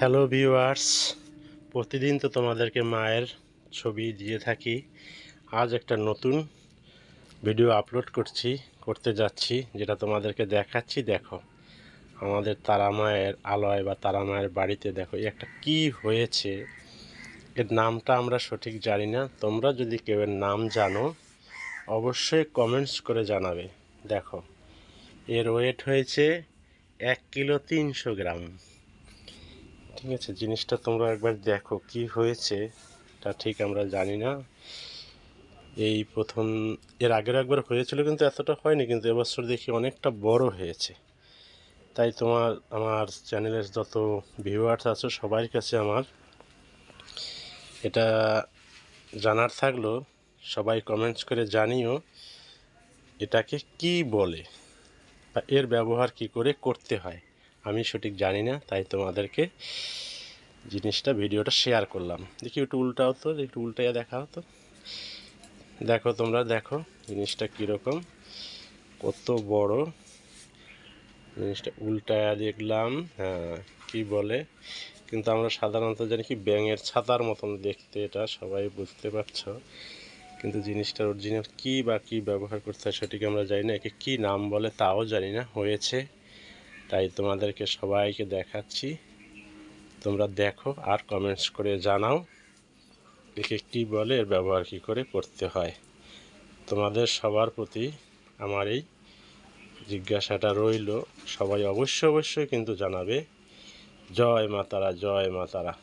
Hello viewers প্রতিদিন তো তোমাদেরকে মায়ের ছবি দিয়ে থাকি। আজ একটা নতুন ভিডিও আপলোড করছি, করতে যাচ্ছি, যেটা তোমাদেরকে দেখাচ্ছি। দেখো, আমাদের তারা মায়ের আলয় বা তারা মায়ের বাড়িতে দেখো একটা কি হয়েছে? এর নামটা আমরা সঠিক জানি না। তোমরা যদি কেউ এর নাম জানো, অবশ্যই কমেন্টস করে জানাবে। দেখো, এর ওয়েট হয়েছে এক কিলো তিনশো গ্রাম। ঠিক আছে, জিনিসটা তোমরা একবার দেখো কি হয়েছে, তা ঠিক আমরা জানি না। এই প্রথম, এর আগের একবার হয়েছিল কিন্তু এতটা হয়নি, কিন্তু এবছর দেখি অনেকটা বড় হয়েছে। তাই তোমার, আমার চ্যানেলের যত ভিউয়ার্স আছে, সবার কাছে আমার এটা জানার থাকল, সবাই কমেন্টস করে জানিও, এটাকে কি বলে বা এর ব্যবহার কি করে করতে হয়। আমি সঠিক জানি না, তাই তোমাদেরকে জিনিসটা, ভিডিওটা শেয়ার করলাম। দেখি একটু উল্টাও তো, একটু উল্টাইয়া দেখাও তো। দেখো তোমরা, দেখো জিনিসটা কীরকম, কত বড়। জিনিসটা উল্টায়া দেখলাম হ্যাঁ কী বলে? কিন্তু আমরা সাধারণত জানি কি, ব্যাঙের ছাতার মতন দেখতে, এটা সবাই বুঝতে পারছ। কিন্তু জিনিসটার অরিজিনাল কী বা কী ব্যবহার করতে হয় সেটিকে আমরা জানি না। একে কী নাম বলে তাও জানি না, হয়েছে। তাই তোমাদেরকে সবাইকে দেখাচ্ছি। তোমরা দেখো আর কমেন্টস করে জানাও, একে কী বলে, এর ব্যবহার কী করে করতে হয়। তোমাদের সবার প্রতি আমার এই জিজ্ঞাসাটা রইল, সবাই অবশ্যই অবশ্যই কিন্তু জানাবে। জয় মাতারা জয় মাতারা